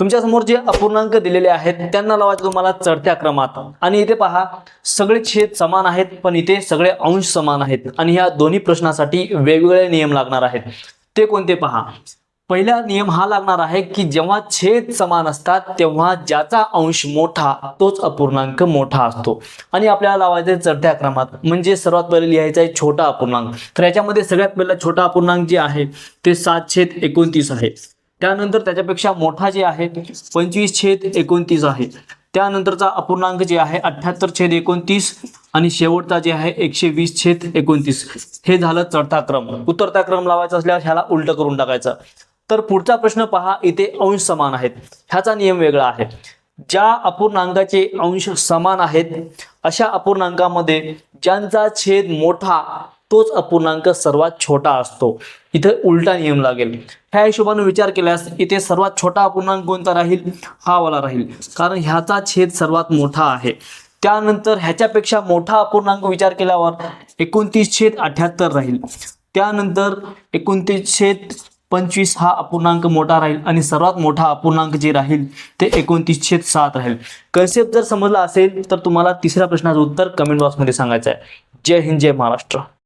तुमच्यासमोर जे अपूर्णांक दिलेले आहेत त्यांना लावायचे तुम्हाला चढत्या क्रमात. आणि इथे पहा सगळे छेद समान आहेत पण इथे सगळे अंश समान आहेत. आणि ह्या दोन्ही प्रश्नासाठी वेगवेगळे नियम लागणार आहेत. ते कोणते पहा? पहिला नियम हा लागणार आहे की जेव्हा छेद समान असतात तेव्हा ज्याचा अंश मोठा तोच अपूर्णांक मोठा असतो. आणि आपल्याला लावायचे चढत्या क्रमात. म्हणजे सर्वात पहिले लिहायचा आहे छोटा अपूर्णांक. तर याच्यामध्ये सगळ्यात पहिला छोटा अपूर्णांक जे आहे ते सात छेद एकोणतीस आहे. त्यानंतर त्याच्यापेक्षा मोठा जे आहे पंचवीस छेद एकोणतीस आहे. त्यानंतरचा अपूर्णांक जे आहे अठ्ठ्याहत्तर छेद एकोणतीस आणि शेवटचा जे आहे एकशे वीस छेद एकोणतीस. हे झालं चढता क्रम. उतरता क्रम लावायचा असल्यास ह्याला उलट करून टाकायचं. तर पुढचा प्रश्न पहा इथे अंश समान आहेत. ह्याचा नियम वेगळा आहे. ज्या अपूर्णांकाचे अंश समान आहेत अशा अपूर्णांकामध्ये ज्यांचा छेद मोठा तोच अपूर्णांक सर्वात छोटा असतो. इथे उलटा नियम लागेल. ह्या हिशोबाने विचार केल्यास इथे सर्वात छोटा अपूर्णांक कोणता राहील? हा वाला राहील. कारण ह्याचा छेद सर्वात मोठा आहे. त्यानंतर ह्याच्यापेक्षा मोठा अपूर्णांक विचार केल्यावर एकोणतीस छेद अठ्याहत्तर राहील. त्यानंतर एकोणतीस छेद पंचवीस हा अपूर्णांक मोठा राहील आणि सर्वात मोठा अपूर्णांक जे राहील ते एकोणतीस छेद सात राहील. कन्सेप्ट जर समजला असेल तर तुम्हाला तिसऱ्या प्रश्नाचं उत्तर कमेंट बॉक्समध्ये सांगायचं आहे. जय हिंद जय महाराष्ट्र.